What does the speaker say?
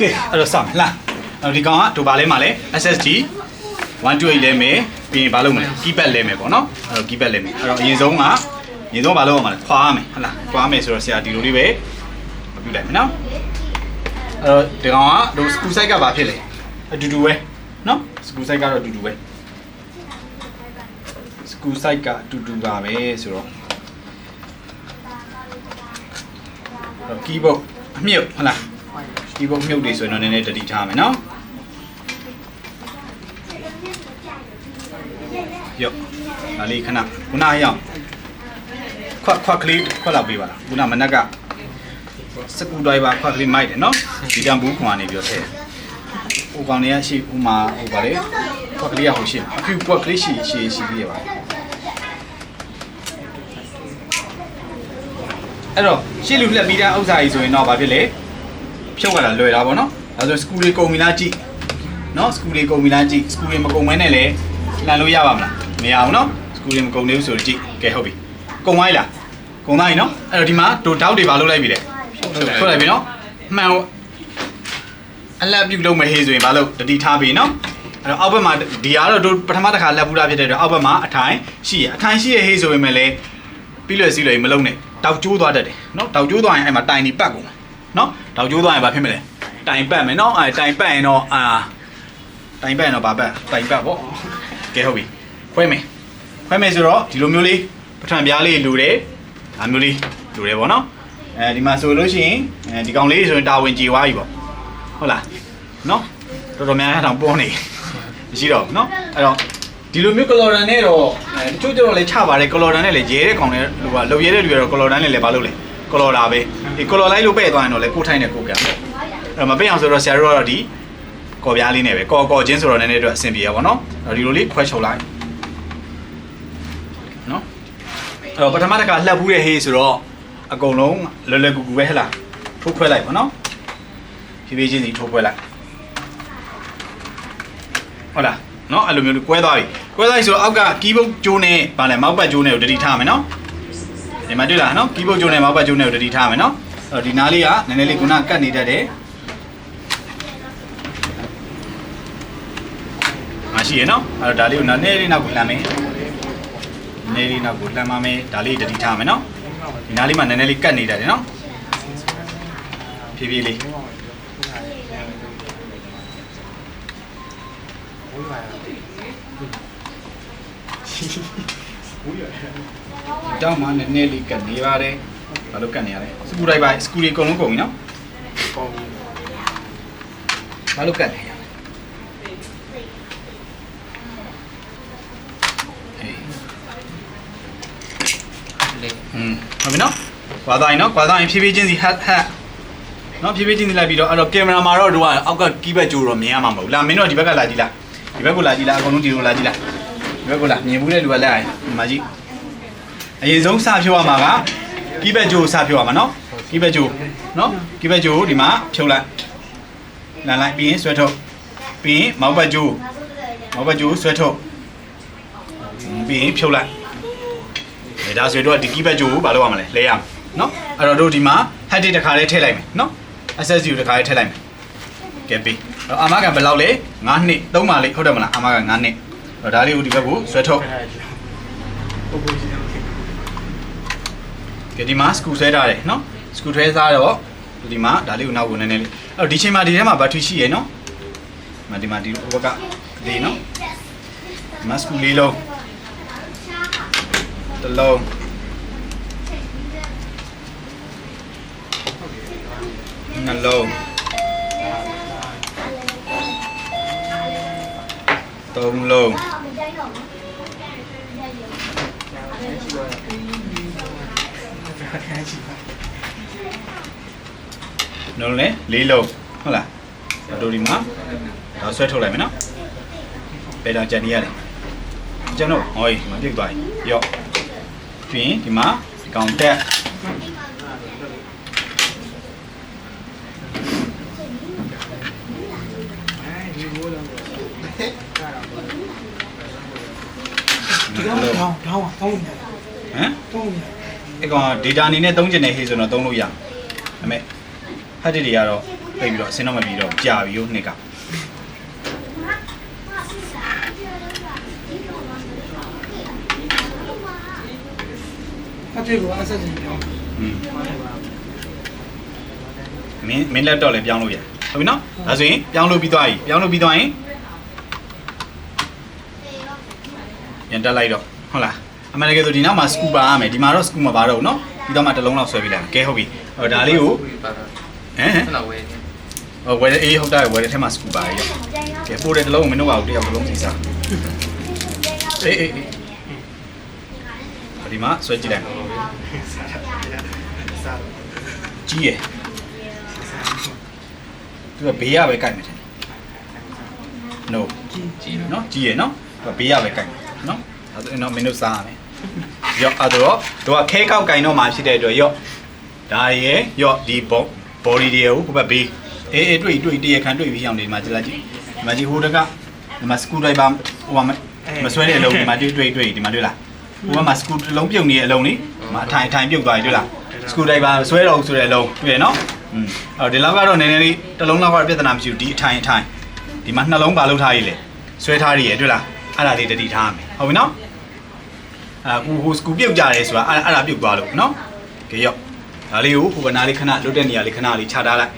ကဲအဲ့တော့စမယ်လားအဲ့တော့ဒီကောင်ကဒိုပါလဲမှာလဲ SSD 128လဲမယ်ပြီးရင်ဘာလုပ်မလဲ keypad လဲမယ်ပေါ့နော်အဲ့တော့ keypad လဲမယ်အဲ့တော့အရင်ဆုံးကအရင်ဆုံးဘာလုပ်ရမှာလဲခွာရမယ်ဟုတ်လားခွာရမယ်ဆိုတော့ဆရာဒီလိုလေးပဲမပြုလိုက်မယ်နော်အဲ့တော့ဒီကောင်ကဒို screw side ကဘာဖြစ်လဲအတူတူပဲနော် screw side ကတော့အတူတူပဲ screw side ကအတူတူပါပဲဆိုတော့အဲ့တော့ keyboard အမြုပ်ဟုတ်လား keyboard မြုပ်တွေဆိုရင်တော့နည်းနည်းတတိထားမယ်နော်ယောဒါလေးခဏခုနရောက်ခွက်ခွက်ကလေးခွက်လောက်ပေးပါလားခုနမနက်ကစကူဒိုင်ဘာခွက်ကလေးမိုက်တယ်နော်ဒီတံဘူးခွန်ကနေပြောထည့်ဟိုကောင်လေးကရှိဟိုမှာဟိုပါလေခွက်ကလေးကဟိုရှိမှာအဖြူခွက်ကလေးရှိရှိရှိပြီးရပါအဲ့တော့ရှေ့လူလှက်ပြီးတဲ့ဥစ္စာကြီးဆိုရင်တော့ဘာဖြစ်လဲ ဖြုတ်ရတာလွယ်တာပေါ့နော်ဒါဆိုစကူတွေကုန်ပြီလားကြည့်နော်စကူတွေကုန်ပြီလားကြည့်စကူတွေမကုန်မဲနဲ့လည်းလှန်လို့ရပါမလားမရဘူးနော်စကူတွေမကုန်သေးဘူးဆိုတော့ကြည့်ကဲဟုတ်ပြီကုန်သွားပြီလားကုန်သွားပြီနော်အဲ့တော့ဒီမှာဒိုတောက်တွေပါလို့လိုက်ပြီလေထွက်လိုက်ပြီနော်မှန်အလက်ပြုတ်လုံးမဟေးဆိုရင်ဘာလို့တတိထားပြီနော်အဲ့တော့အောက်ဘက်မှာဒီကတော့တို့ပထမတစ်ခါလက်ပူတာဖြစ်တဲ့အတွက်အောက်ဘက်မှာအထိုင်ရှိရအထိုင်ရှိရဟေးဆိုရင်လည်းပြီးလွယ်စီးလွယ်မလုံးနဲ့တောက်ကျိုးသွားတတ်တယ်နော်တောက်ကျိုးသွားရင်အဲ့မှာတိုင်ဒီပတ်ကုန်မှာ နော်တောက်ကျိုးသွားရင်ဘာဖြစ်မလဲတိုင်ပတ်မယ်နော်အဲတိုင်ပတ်ရင်တော့အာတိုင်ပတ်ရင်တော့ဘာပတ်တိုင်ပတ်ပေါ့ကဲဟုတ်ပြီခွဲမယ်ခွဲမယ်ဆိုတော့ဒီလိုမျိုးလေးပထမပြားလေးလူတယ်ဒါမျိုးလေးလူတယ်ပေါ့နော်အဲဒီမှာဆိုလို့ရှိရင်အဲဒီကောင်လေးဆိုရင်တာဝန်ကြည်သွားပြီပေါ့ဟုတ်လားနော်တော်တော်များများတောင်ပေါ်နေမရှိတော့ဘူးနော်အဲ့တော့ဒီလိုမျိုးကလော်ဒန်နဲ့တော့အဲတချို့ကျတော့လေချပါတယ်ကလော်ဒန်နဲ့လေရဲတဲ့ကောင်နဲ့လူကလုံရဲတဲ့လူကတော့ကလော်ဒန်နဲ့လည်းဘာလုပ်လဲကလော်တာပဲ ဒီကလော်လိုက်လို့ပဲ့သွားရင်တော့လေကိုထိုင်းနဲ့ကိုကံပေါ့အဲ့တော့မပဲ့အောင်ဆိုတော့ဆရာတို့ကတော့ဒီကော်ပြားလေးနဲ့ပဲကော်ကော်ချင်းဆိုတော့နည်းနည်းတော့အဆင်ပြေရပါတော့အဲ့တော့ဒီလိုလေးခွဲချုပ်လိုက်နော်အဲ့တော့ပထမတစ်ခါလှပ်ဘူးတဲ့ဟေးဆိုတော့အကုန်လုံးလွယ်လွယ်ကူကူပဲဟဲ့လားထိုးခွဲလိုက်ပါနော်ဖြည်းဖြည်းချင်းစီထိုးခွဲလိုက်ဟုတ်လားနော်အဲ့လိုမျိုးကွဲသွားပြီကွဲသွားပြီဆိုတော့အောက်က keyboard ကျိုးနဲ့ဗာလဲ mouse pad ကျိုးနဲ့ကိုတတိထားမယ်နော်ဒီမှာတွေ့လားနော် keyboard ကျိုးနဲ့ mouse pad ကျိုးနဲ့ကိုတတိထားမယ်နော်အဲ့ တော့ဒီနားလေးကနည်းနည်းလေးခုနကတ်နေတတ်တယ်မရှိရနော်အဲ့တော့ဒါလေးကိုနည်းနည်းလေးနောက်ကိုလှမ်းမယ်နည်းနည်းလေးနောက်ကိုလှမ်းပါမယ်ဒါလေးတတိထားမယ်နော်ဒီနားလေးမှာနည်းနည်းလေးကတ်နေတတ်တယ်နော်ဖြည်းဖြည်းလေးတောင်းမှနည်းနည်းလေးကတ်နေပါတယ် ဘာလို့ကတ်နေရလဲစကူတိုင်းပါစကူတွေအကုန်လုံးကုန်ပြီနော်ဘာလို့ကတ်နေရလဲအေးလေอืมဟုတ်ပြီနော်ကွာသားရင်နော်ကွာသားရင်ဖြည်းဖြည်းချင်းစီဟတ်ဟတ်နော်ဖြည်းဖြည်းချင်းစီလိုက်ပြီးတော့အဲ့တော့ကင်မရာမှာတော့တို့ကအောက်ကကီးဘက်ကြိုးတော့မြင်ရမှာမဟုတ်ဘူးလာမင်းတို့ဒီဘက်ကလာကြည့်လားဒီဘက်ကိုလာကြည့်လားအကုန်လုံးဒီလိုလာကြည့်လားဒီဘက်ကိုလာမြင်ဘူးတဲ့လူကလက်အိုင်ဒီမှာကြည့်အရင်ဆုံးစဖြုတ်ရမှာက ကီးဘက်ကြိုးစဖြုတ်ရမှာနော်ကီးဘက်ကြိုးနော်ကီးဘက်ကြိုးဒီမှာဖြုတ်လိုက်လန်လိုက်ပြီးရင်ဆွဲထုတ်ပြီးရင်မောက်ဘက်ကြိုးမောက်ဘက်ကြိုးဆွဲထုတ်ပြီးရင်ဖြုတ်လိုက်အဲဒါဆိုရင်တို့ကဒီ keypad ကြိုးကိုဘာလုပ်ရမလဲလဲရမယ်နော်အဲ့တော့တို့ဒီမှာ head တစ်ခါလေးထည့်လိုက်မယ်နော် SSD ကိုတစ်ခါလေးထည့်လိုက်မယ်ကဲပြီအဲ့တော့အာမခံဘယ်လောက်လဲ9နှစ်သုံးပါလေဟုတ်တယ်မလားအာမခံ9နှစ်အဲ့တော့ဒါလေးကိုဒီဘက်ကိုဆွဲထုတ် ကဲဒီမှာ screw ဆွဲထားတယ်နော် screw ဆွဲထားတော့ဒီမှာဒါလေးကိုနောက်ကိုနည်းနည်းလေးအဲ့တော့ဒီချိန်မှာဒီထဲမှာ battery ရှိရယ်နော်ဒီမှာဒီမှာဒီဘက်ကလေးနော်ဒီမှာ screw လေးလုံးတစ်လုံးနှလုံးသုံးလုံး နော်လေလေးလုံးဟုတ်လားအတူဒီမှာဒါဆွဲထုတ်လိုက်မယ်နော်ဘယ်တော့ကြံနေရလဲကျွန်တော်ဟောမပြစ်သွားရင်ရော့ပြီးရင်ဒီမှာဒီကောင်တက်ဒီကောင်ထောင်းထောင်းထောင်းနေဟမ်ထောင်းနေ အဲ့ကောင် data အနေနဲ့သုံးကျင်နေဟေးဆိုတော့သုံးလို့ရဒါပေမဲ့ hard disk တွေကတော့သိပြီးတော့အစင်းတော့မပြီးတော့ကြာပြီလို့နှစ်ကအတွေ့ကိုအဆက်စင်ပြောอืมမင်းမင်းလက်တော့လည်းပြောင်းလို့ရဟုတ်ပြီနော်ဒါဆိုရင်ပြောင်းလို့ပြီးသွားပြီပြောင်းလို့ပြီးသွားရင်ပြန်တက်လိုက်တော့ဟုတ်လား အမှန်တကယ်ဆိုဒီနောက်မှာစကူပါရမယ်ဒီမှာတော့စကူမပါတော့ဘူးเนาะဒီတော့မှတစ်လုံးလောက်ဆွဲပေးလိုက်မယ်ကဲဟုတ်ပြီဟိုဒါလေးကိုဟမ်ဟုတ်လားဝယ်ဟိုဝယ်အေးဟုတ်တယ်ဝယ်တဲ့ထဲမှာစကူပါရကဲပို့တဲ့တစ်လုံးကိုမင်းတို့ကတယောက်တစ်လုံးစီစားအေးအေးဒီမှာဆွဲကြည့်လိုက်ကြီးရယ်သူကဘေးရပဲကြိုက်မယ်ထင်တယ် no ကြီးကြီးနော်ကြီးရယ်နော်ဘေးရပဲကြိုက်မယ်နော် အဲ့ဒါတော့မင်းတို့စားရမယ်ရော့အဲ့တော့သူကခဲကောက်ကင်တော့မှဖြစ်တဲ့အတွက်ရော့ဒါရယ်ရော့ဒီဘော body တွေကိုဟိုဘက်ဘေးအေးအေးတွေ့တွေ့တရခံတွေ့ပြီးအောင်ဒီမှာကြည့်လိုက်ကြည့်ဒီမှာကြည့်ဟိုတကဒီမှာ screw driver ဟိုမှာမဆွဲတဲ့အလုံးဒီမှာတွေ့တွေ့တွေ့ဒီမှာတွေ့လားဟိုဘက်မှာ screw တစ်လုံးပြုတ်နေတဲ့အလုံးလေဒီမှာအထိုင်အထိုင်ပြုတ်သွားပြီတွေ့လား screw driver ဆွဲတော့ဆိုတဲ့အလုံးတွေ့ရနော်อืมအဲ့တော့ဒီလောက်ကတော့နည်းနည်းလေးတစ်လုံးလောက်ကတော့ပြဿနာမရှိဘူးဒီအထိုင်အထိုင်ဒီမှာနှလုံးပါလို့ထားရည်လေဆွဲထားရည်ရတွေ့လားအဲ့ဒါလေးတတိထားရမယ် ဟုတ်ပြီနော်အခုဟို screw ပြုတ်ကြတယ်ဆိုတာအဲ့အဲ့ဒါပြုတ်သွားလို့နော်ကြရော့ဒါလေးကိုဟိုကနာလေးခဏလွတ်တဲ့နေရာလေးခဏလေးခြာထားလိုက်